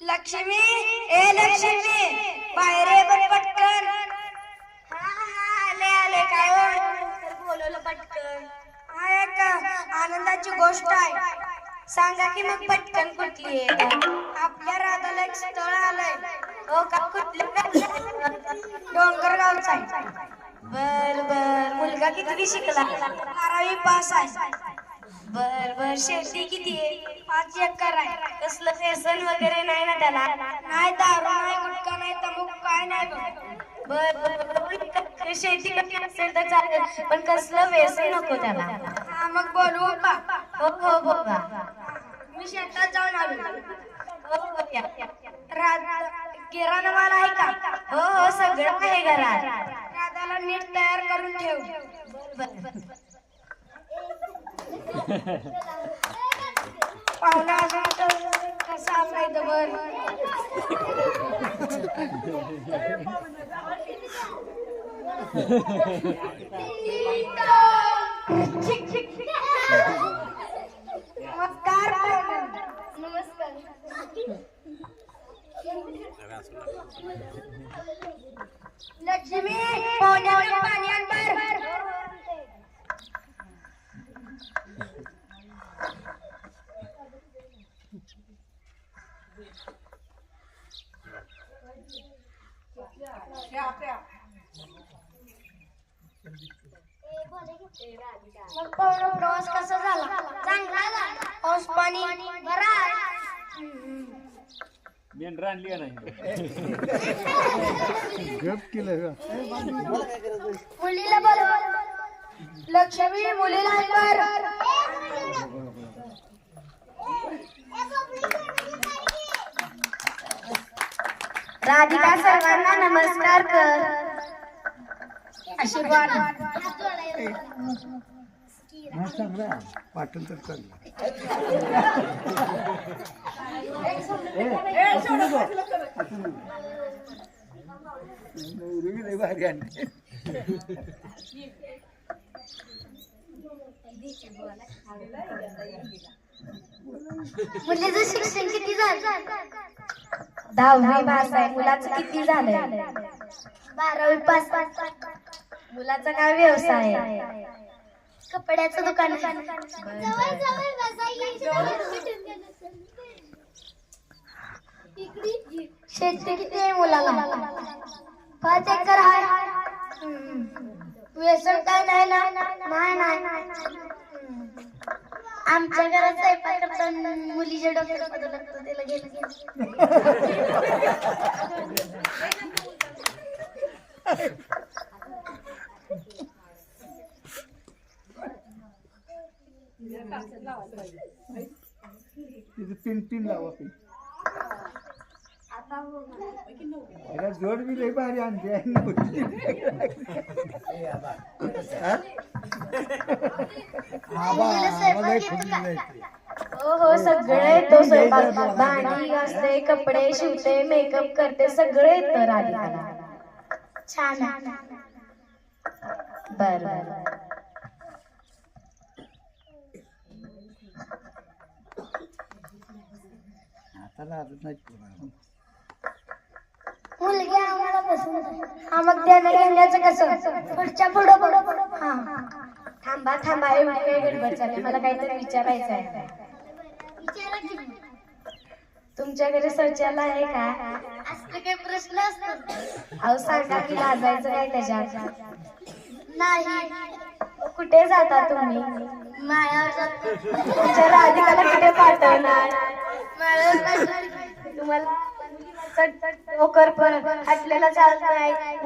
लक्ष्मी ए लक्ष्मी बाहेर ये पटकन. हा हा आले आले. काय हो? बोलवलं पटकन. हा एक आनंदाची गोष्ट आहे. सांगा की मग पटकन कुठली आहे? आपल्या राधाला एक स्थळ आलंय. हो का? कुठलं? डोंगर गावचा आहे. मुलगा किती शिकला. बारावी पास आहे. बर बर शेती किती आहे? पाच एकर आहे. कसलं व्यसन वगैरे नाही ना त्याला. नाही दारू नाही गुटखा नाही तंबाखू काय नाही बघ. बर बर, शेती कधी असेल तर चालेल पण कसलं व्यसन नको त्याला. हा मग बोलवू का हो हो बोला मी शेतात जाऊन आलो हो हो या. किराणा माल आहे का? हो हो सगळं आहे घरात. राधाला नीट तयार करून ठेव. पाहुणा असायचं बर नमस्कार नमस्कार लक्ष्मी पाहुण्यावर पाणी आण बर मग प्रवास कसा झाला? चांगला झाला. पाऊस पाणी? बरा मेंढर आणली नाही? गप केलं मुलीला बोलव. लक्ष्मी मुलीला बर राधिका सर्वांना नमस्कार कर. आशीर्वाद हा चांगला पाटील तर चांगला भारी मुलीचं शिक्षण किती झालं दहावी पास आहे मुलाचं किती झालंय? बारावी पास. मुलाचा काय व्यवसाय. आहे कपड्याचं दुकान आहे. शेती किती आहे मुलाला. पाच एकर आहे. व्यसन काय नाही ना? नाही नाही. आमच्या घरात स्वयंपाक करताना मुलीच्या लागतं त्याला गेलं तिथे पिन पिन लावा पिन. अरे जोड बी लई भारी आणते. हो? हो सगळं येतो स्वयंपाक. भांडी घासते कपडे शिवते मेकअप करते सगळं येतं राधिकाला. छान. बर बर. नाही पोराला. मुलगी आम्हाला हा मग त्याने घेण्याचं कसं? पुढच्या पुढं पुढं हा. थांबा थांबा एवढी वेळ गडबड चालली. मला काहीतरी विचारायचं आहे. तुमच्याकडे शौचालय आहे का? काही प्रश्न असतात. अहो सांगा की लाजायचं काय त्याच्यात? नाही. कुठे जाता तुम्ही? माळ्यावर जातो. तुमच्या राधिकाला कुठे पाठवणार? तुम्हाला चट पण हटलेला चालत नाही